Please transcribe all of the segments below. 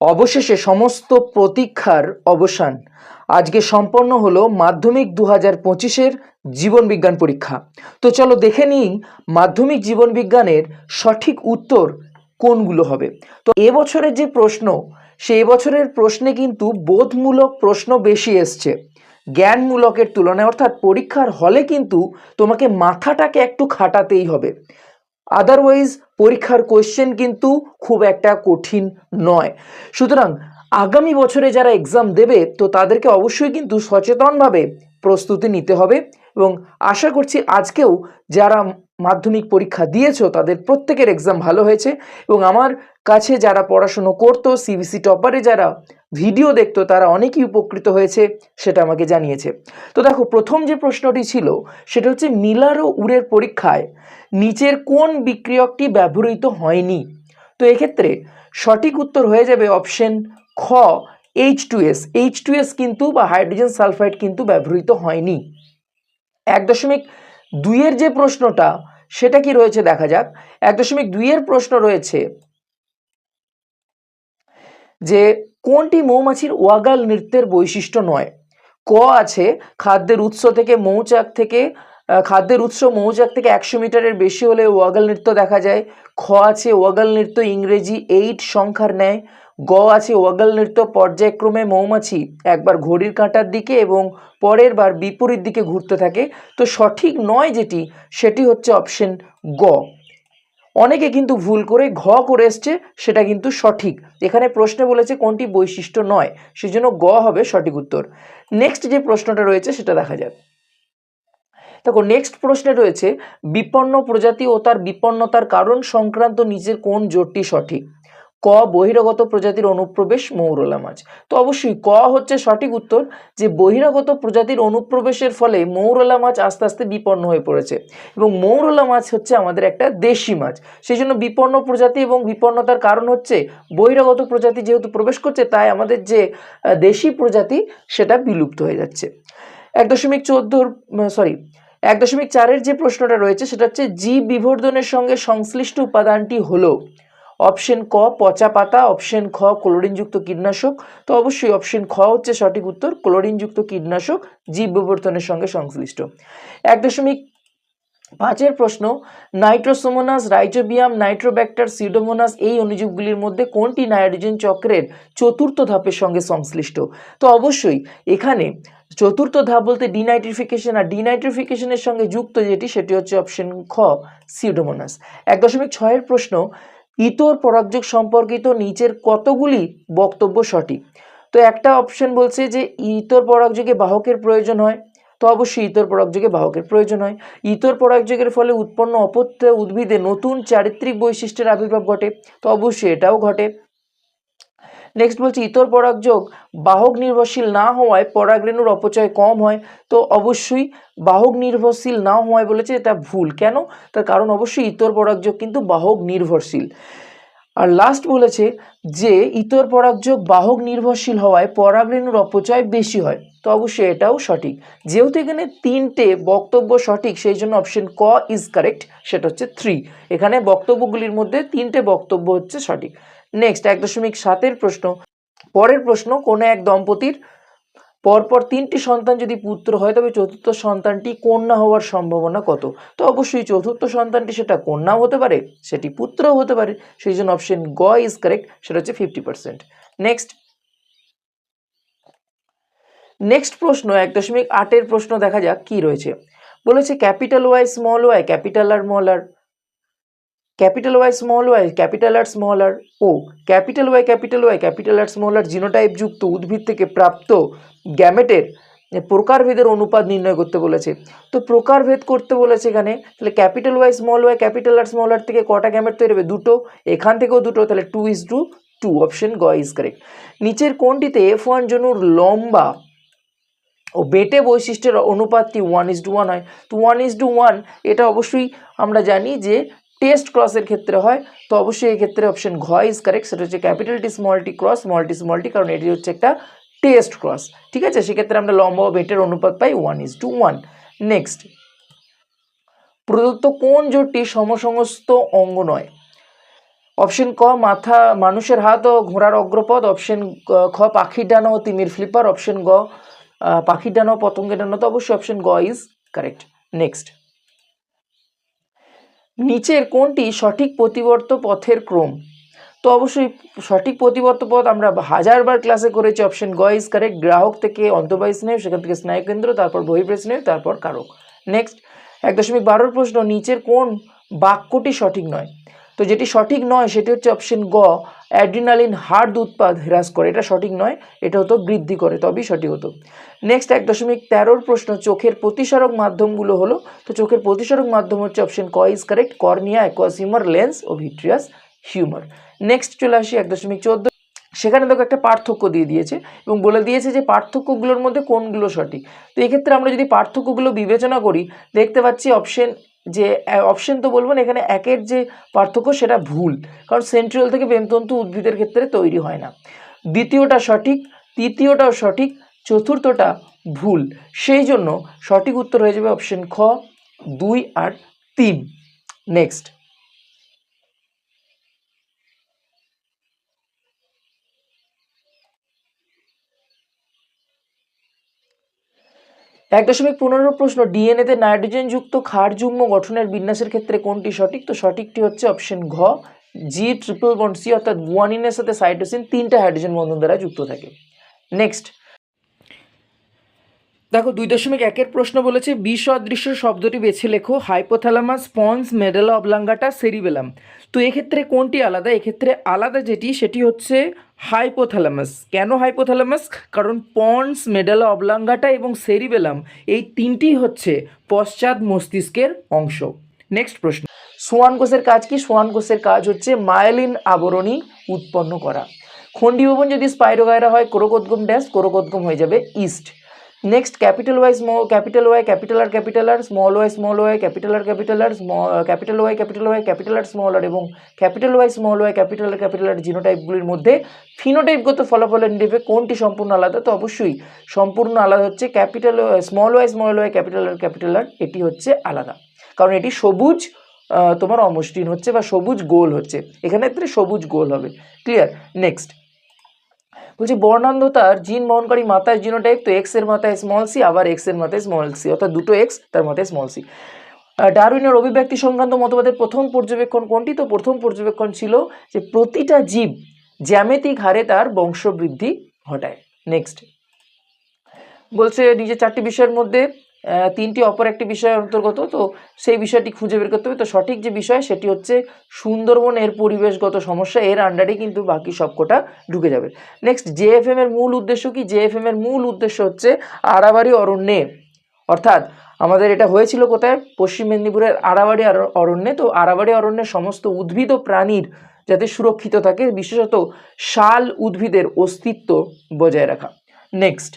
অবশেষে সমস্ত প্রতীক্ষার অবসান। আজকে সম্পন্ন হলো মাধ্যমিক দু হাজার পঁচিশের জীবন বিজ্ঞান পরীক্ষা। তো চলো দেখে নিই মাধ্যমিক জীবন বিজ্ঞানের সঠিক উত্তর কোনগুলো হবে। তো এবছরের যে প্রশ্ন সে এবছরের প্রশ্নে কিন্তু বোধমূলক প্রশ্ন বেশি এসছে। জ্ঞানমূলকের তুলনায়, অর্থাৎ পরীক্ষার হলে কিন্তু তোমাকে মাথাটাকে একটু খাটাতেই হবে। আদারওয়াইজ পরীক্ষার কোয়েশ্চেন কিন্তু খুব একটা কঠিন নয়। সুতরাং আগামী বছরে যারা এক্সাম দেবে, তো তাদেরকে অবশ্যই কিন্তু সচেতনভাবে প্রস্তুতি নিতে হবে। এবং আশা করছি আজকেও যারা মাধ্যমিক পরীক্ষা দিয়েছ, তাদের প্রত্যেকের এক্সাম ভালো হয়েছে এবং আমার কাছে যারা পড়াশুনো করতো সিবিসি টপারে যারা ভিডিও দেখতো, তারা অনেকেই উপকৃত হয়েছে সেটা আমাকে জানিয়েছে। তো দেখো, প্রথম যে প্রশ্নটি ছিল, সেটা হচ্ছে মিলার ও উড়ের পরীক্ষায় নিচের কোন বিক্রিয়কটি ব্যবহৃত হয়নি? তো এক্ষেত্রে সঠিক উত্তর হয়ে যাবে অপশন খ H two S H two S কিন্তু বা হাইড্রোজেন সালফাইড কিন্তু ব্যবহৃত হয়নি। এক দশমিক দুইয়ের যে প্রশ্নটা, সেটা কি রয়েছে দেখা যাক। এক দশমিক দুইয়ের প্রশ্ন রয়েছে যে, কোনটি মৌমাছির ওয়াগাল নৃত্যের বৈশিষ্ট্য নয়? ক আছে, খাদ্যের উৎস থেকে মৌচাক থেকে খাদ্যের উৎস মৌচাক থেকে একশো মিটারের বেশি হলে ওয়াগাল নৃত্য দেখা যায়। খ আছে, ওয়াগাল নৃত্য ইংরেজি এইট সংখ্যার ন্যায়। গ আছে ওয়াগল নৃত্য পর্যায়ক্রমে মৌমাছি একবার ঘড়ির কাঁটার দিকে এবং পরের বার বিপরীত দিকে ঘুরতে থাকে। তো সঠিক নয় যেটি, সেটি হচ্ছে অপশন গ। অনেকে কিন্তু ভুল করে ঘ করে এসছে, সেটা কিন্তু সঠিক। এখানে প্রশ্নে বলেছে কোনটি বৈশিষ্ট্য নয়, সেজন্য গ হবে সঠিক উত্তর। নেক্সট যে প্রশ্নটা রয়েছে, সেটা দেখা যাক। দেখো নেক্সট প্রশ্নে রয়েছে, বিপন্ন প্রজাতি ও তার বিপন্নতার কারণ সংক্রান্ত নিজের কোন জোটটি সঠিক? ক বহিরাগত প্রজাতির অনুপ্রবেশ মৌরলা মাছ। তো অবশ্যই ক হচ্ছে সঠিক উত্তর যে বহিরাগত প্রজাতির অনুপ্রবেশের ফলে মৌরলা মাছ আস্তে আস্তে বিপন্ন হয়ে পড়েছে এবং মৌরলা মাছ হচ্ছে আমাদের একটা দেশি মাছ। সেই জন্য বিপন্ন প্রজাতি এবং বিপন্নতার কারণ হচ্ছে বহিরাগত প্রজাতি যেহেতু প্রবেশ করছে, তাই আমাদের যে দেশি প্রজাতি সেটা বিলুপ্ত হয়ে যাচ্ছে। এক দশমিক চোদ্দোর সরি এক দশমিক চারের যে প্রশ্নটা রয়েছে সেটা হচ্ছে জীব বিবর্ধনের সঙ্গে সংশ্লিষ্ট উপাদানটি হলো অপশন ক, পচা পাতা, অপশন খ, ক্লোরিনযুক্ত কীটনাশক। তো অবশ্যই অপশন খ হচ্ছে সঠিক উত্তর, ক্লোরিনযুক্ত কীটনাশক, জীব বিবর্তনের সঙ্গে সংশ্লিষ্ট। এক দশমিক পাঁচের প্রশ্ন, নাইট্রোসোমোনাস, রাইজোবিয়াম, নাইট্রোব্যাক্টার, সিডোমোনাস এই অনুজীবগুলির মধ্যে কোনটি নাইট্রোজেন চক্রের চতুর্থ ধাপের সঙ্গে সংশ্লিষ্ট? তো অবশ্যই এখানে চতুর্থ ধাপ বলতে ডিনাইট্রিফিকেশন আর ডিনাইট্রিফিকেশনের সঙ্গে যুক্ত যেটি সেটি হচ্ছে অপশন খ সিউডোমোনাস এক দশমিক ছয়ের প্রশ্ন ইতর পরাগযোগ সম্পর্কিত নিচের কতগুলি বক্তব্য সঠিক? তো একটা অপশন বলছে যে, ইতর পরাগযোগে বাহকের প্রয়োজন হয়। তো অবশ্যই ইতর পরাগযোগে বাহকের প্রয়োজন হয়। ইতর পরাগযোগের ফলে উৎপন্ন অপত্য উদ্ভিদে নতুন চারিত্রিক বৈশিষ্ট্যের আবির্ভাব ঘটে। তো অবশ্যই এটাও ঘটে। নেক্সট বলছি, ইতর পরাগযোগ বাহক নির্ভরশীল না হওয়ায় পরাগরেণুর অপচয় কম হয়। তো অবশ্যই বাহক নির্ভরশীল না হওয়ায় বলেছে এটা ভুল। কেন? তার কারণ অবশ্যই ইতর পরাগযোগ কিন্তু বাহক নির্ভরশীল। আর লাস্ট বলেছে যে ইতর পরাগযোগ বাহক নির্ভরশীল হওয়ায় পরাগরেণুর অপচয় বেশি হয়। তো অবশ্যই এটাও সঠিক। যেহেতু এখানে তিনটে বক্তব্য সঠিক, সেই জন্য অপশন ক ইজ কারেক্ট সেটা হচ্ছে থ্রি এখানে বক্তব্যগুলির মধ্যে তিনটে বক্তব্য হচ্ছে সঠিক। নেক্সট এক দশমিক সাতের প্রশ্ন। পরের প্রশ্ন, কোনো এক দম্পতির পরপর তিনটি সন্তান যদি পুত্র হয়, তবে চতুর্থ সন্তানটি কন্যা হওয়ার সম্ভাবনা কত? তো অবশ্যই চতুর্থ সন্তানটি সেটা কন্যাও হতে পারে, সেটি পুত্রও হতে পারে, সেই জন্য অপশন গ ইজ কারেক্ট সেটা হচ্ছে ফিফটি পার্সেন্ট নেক্সট নেক্সট প্রশ্ন, এক দশমিক আটের প্রশ্ন দেখা যাক, কি রয়েছে? বলেছে capital Y small Y capital R small R capital Y small Y, capital R small R ও। Capital Y capital Y, capital R small R genotype যুক্ত উদ্ভিদ থেকে প্রাপ্ত গ্যামেটের প্রকারভেদের অনুপাত নির্ণয় করতে বলেছে। তো প্রকারভেদ করতে বলেছে এখানে, তাহলে capital Y, small Y, capital R small R থেকে কটা গ্যামেট তৈরি হবে? দুটো। এখান থেকেও দুটো, তাহলে two is to two option গ ইজ কারেক্ট নিচের কোনটিতে এফ ওয়ান জনুর লম্বা ও বেটে বৈশিষ্ট্যের অনুপাতটি ওয়ান ইজ টু ওয়ান হয়। তো ওয়ান ইজ টু ওয়ান এটা অবশ্যই আমরা জানি যে টেস্ট ক্রসের ক্ষেত্রে হয়, তো অবশ্যই এই ক্ষেত্রে অপশন ঘ ইজ কারেক্ট সেটা হচ্ছে capital T small T cross small T small T কারণ এটি হচ্ছে একটা টেস্ট ক্রস ঠিক আছে? সেক্ষেত্রে আমরা লম্বা ও বেটের অনুপাত পাই one is to one next প্রদত্ত কোন জোটটি সমসংস্থ অঙ্গ নয়? অপশন ক, মাথা, মানুষের হাত ও ঘোড়ার অগ্রপদ অপশন খ পাখির ডানা ও তিমির ফ্লিপার অপশন গ পাখির ডানা ও পতঙ্গের ডানা, তো অবশ্যই অপশন গ ইজ কারেক্ট নেক্সট নিচের কোনটি সঠিক প্রতিবর্ত পথের ক্রম? তো অবশ্যই সঠিক প্রতিবর্ত পথ আমরা হাজারবার ক্লাসে করেছি অপশন গ ইজ কারেক্ট গ্রাহক থেকে অন্তবাহী স্নায়ু সেখান থেকে স্নায়ুকেন্দ্র তারপর বহিপ্রেস স্নায়ু তারপর কারক। নেক্সট এক দশমিক বারোর প্রশ্ন, নিচের কোন বাক্যটি সঠিক নয়? তো যেটি সঠিক নয় সেটি হচ্ছে অপশন গ অ্যাড্রিনালিন হার্ড উৎপাদ হ্রাস করে। এটা সঠিক নয়, এটা হতো বৃদ্ধি করে, তবেই সঠিক হতো। নেক্সট এক দশমিক তেরোর প্রশ্ন, চোখের প্রতিসারক মাধ্যমগুলো হলো, তো চোখের প্রতিসারক মাধ্যম হচ্ছে অপশন ক is correct cornea aqueous humour lens, O vitreous, humour. Next চলে আসি এক দশমিক চোদ্দ। সেখানে দেখো একটা পার্থক্য দিয়ে দিয়েছে এবং বলে দিয়েছে যে পার্থক্যগুলোর মধ্যে কোনগুলো সঠিক। তো এক্ষেত্রে আমরা যদি পার্থক্যগুলো বিবেচনা করি, দেখতে পাচ্ছি অপশন যে অপশন তো বলব না, এখানে একের যে পার্থক্য সেটা ভুল। কারণ সেন্ট্রিওল থেকে বেমতন্তু উদ্ভিদের ক্ষেত্রে তৈরি হয় না। দ্বিতীয়টা সঠিক, তৃতীয়টাও সঠিক, চতুর্থটা ভুল। সেই জন্য সঠিক উত্তর হয়ে যাবে অপশন খ, দুই আর তিন। নেক্সট এক দশমিক পনেরো প্রশ্ন ডিএনএতে নাইট্রোজেনযুক্ত ক্ষারযুগ্ম গঠনের বিন্যাসের ক্ষেত্রে কোনটি সঠিক? তো সঠিকটি হচ্ছে অপশন ঘ জি ট্রিপল বন্ড সি অর্থাৎ গুয়ানিনের সাথে সাইটোসিন তিনটা হাইড্রোজেন বন্ধন দ্বারা যুক্ত থাকে। নেক্সট দেখো, দুই দশমিক একের প্রশ্ন বলেছে বিষ অদৃশ্য শব্দটি বেছে লেখো, hypothalamus, pons, medulla, oblongata, cerebellum. তো এক্ষেত্রে কোনটি আলাদা? এক্ষেত্রে আলাদা যেটি, সেটি হচ্ছে হাইপোথ্যালামাস। কেন হাইপোথ্যালামাস? কারণ পন্স, মেডালা, অবলাঙ্গাটা এবং সেরিবেলাম এই তিনটি হচ্ছে পশ্চাৎ মস্তিষ্কের অংশ। নেক্সট প্রশ্ন। সোয়ান কোষের কাজ কি? সোয়ান কোষের কাজ হচ্ছে মায়েলিন আবরণী উৎপন্ন করা। খণ্ডীভবন যদি স্পাইরোগায়রা হয়, কোরকোদ্গম ড্যাশ, কোরকোদ্গম হয়ে যাবে yeast. Next capital Y small capital Y capital R capital R small Y small Y capital R capital R capital Y capital Y capital R small R এবং capital Y small Y capital R capital R জিনোটাইপগুলির মধ্যে ফিনোটাইপগত ফলাফলের নিরীক্ষে কোনটি সম্পূর্ণ আলাদা? তো অবশ্যই সম্পূর্ণ আলাদা হচ্ছে capital small Y small Y capital R capital R এটি হচ্ছে আলাদা। কারণ এটি সবুজ তোমার অমসৃণ হচ্ছে বা সবুজ গোল হচ্ছে। এখানে ক্ষেত্রে সবুজ গোল হবে। ক্লিয়ার নেক্সট বলছি, বর্ণান্ধতার জিন বহনকারী মাথায় জিনোটাইপ তো এক্সের মাথায় স্মল সি আবার এক্সের মাথায় স্মল সি অর্থাৎ দুটো এক্স তার মাথায় স্মল সি ডারউইনের অভিব্যক্তি সংক্রান্ত মতবাদের প্রথম পর্যবেক্ষণ কোনটি? তো প্রথম পর্যবেক্ষণ ছিল যে প্রতিটা জীব জ্যামিতিক হারে তার বংশবৃদ্ধি ঘটায়। নেক্সট বলছে নিজে চারটি বিষয়ের মধ্যে তিনটি অপর একটি বিষয়ের অন্তর্গত, তো সেই বিষয়টি খুঁজে বের করতে হবে। তো সঠিক যে বিষয়, সেটি হচ্ছে সুন্দরবন এর পরিবেশগত সমস্যা, এর আন্ডারে কিন্তু বাকি সবকটা ঢুকে যাবে। নেক্সট জেএফএম এর মূল উদ্দেশ্য কি? জেএফএম এর মূল উদ্দেশ্য হচ্ছে আড়াবাড়ি অরণ্যে। অর্থাৎ আমাদের এটা হয়েছিল কোথায়? পশ্চিম মেদিনীপুরের আড়াবাড়ি অরণ্যে। তো আড়াবাড়ি অরণ্যের সমস্ত উদ্ভিদ ও প্রাণীর যাতে সুরক্ষিত থাকে, বিশেষত শাল উদ্ভিদের অস্তিত্ব বজায় রাখা। নেক্সট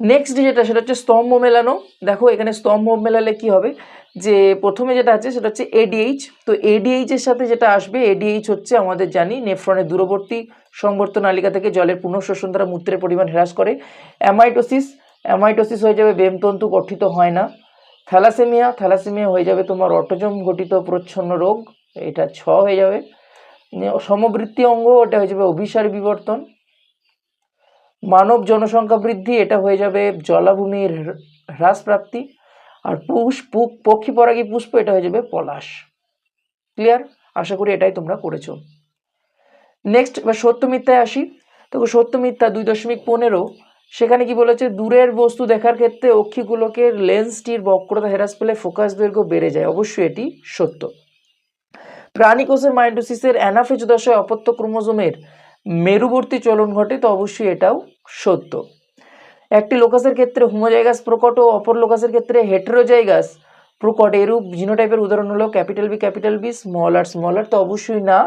নেক্সট যেটা, সেটা হচ্ছে স্তম্ভ মেলানো। দেখো, এখানে স্তম্ভ মেলালে কি হবে? যে প্রথমে যেটা আছে, সেটা হচ্ছে এডিএইচ তো এডিএইচ এর সাথে যেটা আসবে এডিএইচ হচ্ছে আমাদের জানি নেফ্রনের দূরবর্তী সংবর্ত নালিকা থেকে জলের পুনঃশোষণ দ্বারা মূত্রের পরিমাণ হ্রাস করে। অ্যামাইটোসিস অ্যামাইটোসিস হয়ে যাবে বেমতন্তু, গঠিত হয় না। থ্যালাসেমিয়া থ্যালাসেমিয়া হয়ে যাবে তোমার অটোজম ঘটিত প্রচ্ছন্ন রোগ। এটা ছ হয়ে যাবে। সমবৃত্তি অঙ্গ, ওটা হয়ে যাবে অভিসার বিবর্তন। মানব জনসংখ্যা বৃদ্ধি, এটা হয়ে যাবে জলাভূমির হ্র- হ্রাস প্রাপ্তি আর পুষ পুক পক্ষী পরাগী পুষ্প, এটা হয়ে যাবে পলাশ। ক্লিয়ার আশা করি এটাই তোমরা করেছ। নেক্সট এবার সত্য মিথ্যায় আসি। তো সত্য মিথ্যা দুই দশমিক পনেরো, সেখানে কি বলেছে? দূরের বস্তু দেখার ক্ষেত্রে অক্ষিগোলকের লেন্সটির বক্রতা হ্রাস পেলে ফোকাস দৈর্ঘ্য বেড়ে যায়। অবশ্যই এটি সত্য। প্রাণীকোষের মাইন্ডোসিসের অ্যানাফেজ দশায় অপত্য ক্রোমোজোমের মেরুবর্তী চলন ঘটে, তো অবশ্যই এটাও সত্য। একটি লোকাসের ক্ষেত্রে হোমোজাইগাস প্রকট ও অপর লোকাসের ক্ষেত্রে হেটেরোজাইগাস প্রকট এরূপ জিনোটাইপের উদাহরণ হলো capital B capital B, small R small R তো অবশ্যই না,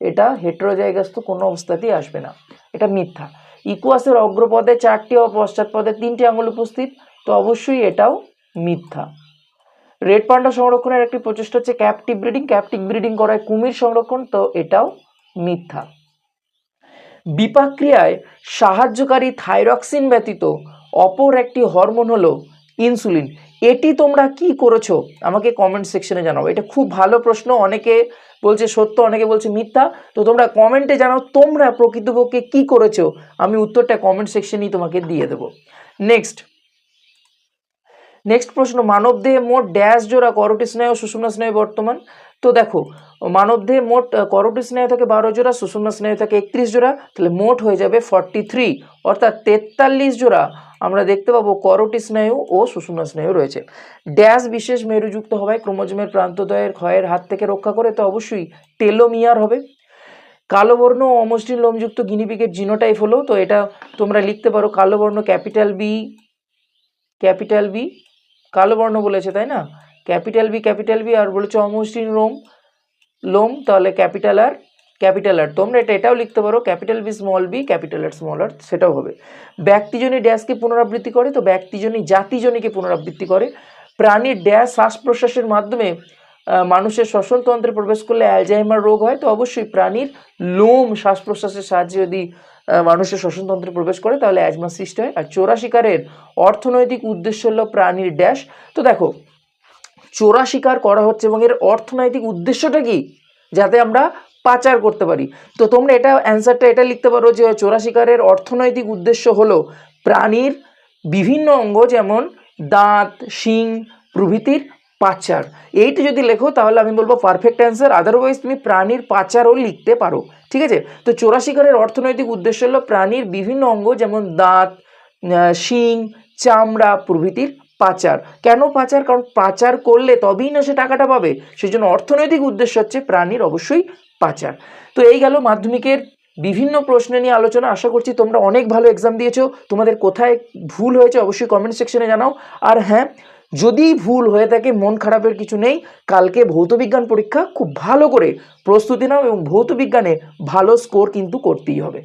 এটা হেটেরোজাইগাস তো কোনো অবস্থাতেই আসবে না, এটা মিথ্যা। ইকুয়াসের অগ্রপদে চারটি ও পশ্চাৎপদে তিনটি আঙুল উপস্থিত, তো অবশ্যই এটাও মিথ্যা। রেড পান্ডা সংরক্ষণের একটি প্রচেষ্টা হচ্ছে ক্যাপটিভ ব্রিডিং ক্যাপটিভ ব্রিডিং করায় কুমির সংরক্ষণ, তো এটাও মিথ্যা। বিপাক ক্রিয়ায় সাহায্যকারী থাইরক্সিন ব্যতীত অপর একটি হরমোন হলো ইনসুলিন। এটি তোমরা কি করেছ? আমাকে কমেন্ট সেকশনে জানাও। এটা খুব ভালো প্রশ্ন। অনেকে বলছে সত্য, অনেকে বলছে মিথ্যা। তো তোমরা কমেন্টে জানাও তোমরা প্রকৃতপক্ষে কি করেছ। আমি উত্তরটা কমেন্ট সেকশনেই তোমাকে দিয়ে দেবো। নেক্সট নেক্সট প্রশ্ন, মানবদেহে মোট ড্যাশ জোড়া করটি স্নায়ু সুষুম্না স্নায়ু বর্তমান? তো দেখো, মানবদেহে মোট করোটি স্নায়ু থাকে বারো জোড়া, সুষুম্না স্নায়ু থাকে একত্রিশ জোড়া, তাহলে মোট হয়ে যাবে ফর্টি থ্রি অর্থাৎ তেতাল্লিশ জোড়া আমরা দেখতে পাবো করোটি স্নায়ু ও সুষুম্না স্নায়ু রয়েছে। ড্যাশ বিশেষ মেরুযুক্ত হওয়ায় ক্রোমোজোমের প্রান্তদয়ের ক্ষয়ের হাত থেকে রক্ষা করে, তো অবশ্যই টেলোমিয়ার হবে। কালো বর্ণ ও অমসৃণ লোমযুক্ত গিনিপিগের জিনোটাইপ হলো, তো এটা তোমরা লিখতে পারো কালো বর্ণ ক্যাপিটাল বি ক্যাপিটাল বি, কালো বর্ণ বলেছে, তাই না? ক্যাপিটাল বি ক্যাপিটাল বি, আর বলেছে অমসৃণ রোম লোম, তাহলে ক্যাপিটাল আর ক্যাপিটাল আর। তোমরা এটা, এটাও লিখতে পারো, capital B small B, capital R small R, সেটাও হবে। ব্যক্তিজনী ড্যাশকে পুনরাবৃত্তি করে? তো ব্যক্তিজনী জাতিজনীকে পুনরাবৃত্তি করে। প্রাণীর ড্যাশ শ্বাস প্রশ্বাসের মাধ্যমে মানুষের শ্বসনতন্ত্রে প্রবেশ করলে অ্যালজাইমার রোগ হয়। তো অবশ্যই প্রাণীর লোম শ্বাস প্রশ্বাসের সাহায্যে যদি মানুষের শ্বসনতন্ত্রে প্রবেশ করে, তাহলে অ্যাজমা সৃষ্টি হয়। আর চোরা শিকারের অর্থনৈতিক উদ্দেশ্য হলো প্রাণীর ড্যাশ। তো দেখো চোরা শিকার করা হচ্ছে এবং এর অর্থনৈতিক উদ্দেশ্যটা কি? যাতে আমরা পাচার করতে পারি। তো তোমরা এটা অ্যান্সারটা এটা লিখতে পারো যে চোরা শিকারের অর্থনৈতিক উদ্দেশ্য হলো প্রাণীর বিভিন্ন অঙ্গ যেমন দাঁত, শিং প্রভৃতির পাচার। এইটা যদি লেখো তাহলে আমি বলব পারফেক্ট অ্যান্সার আদারওয়াইজ তুমি প্রাণীর পাচারও লিখতে পারো। ঠিক আছে? তো চোরা শিকারের অর্থনৈতিক উদ্দেশ্য হলো প্রাণীর বিভিন্ন অঙ্গ যেমন দাঁত শিং, চামড়া প্রভৃতির পাচার। কেন পাচার? কারণ পাচার করলে তবেই না সে টাকাটা পাবে। সেই জন্য অর্থনৈতিক উদ্দেশ্য হচ্ছে প্রাণীর অবশ্যই পাচার। তো এই গেল মাধ্যমিকের বিভিন্ন প্রশ্ন নিয়ে আলোচনা। আশা করছি তোমরা অনেক ভালো এক্সাম দিয়েছ। তোমাদের কোথায় ভুল হয়েছে অবশ্যই কমেন্ট সেকশনে জানাও। আর হ্যাঁ যদি ভুল হয়ে থাকে, মন খারাপের কিছু নেই, কালকে ভৌতবিজ্ঞান পরীক্ষা খুব ভালো করে প্রস্তুতি নাও এবং ভৌতবিজ্ঞানে ভালো স্কোর কিন্তু করতেই হবে।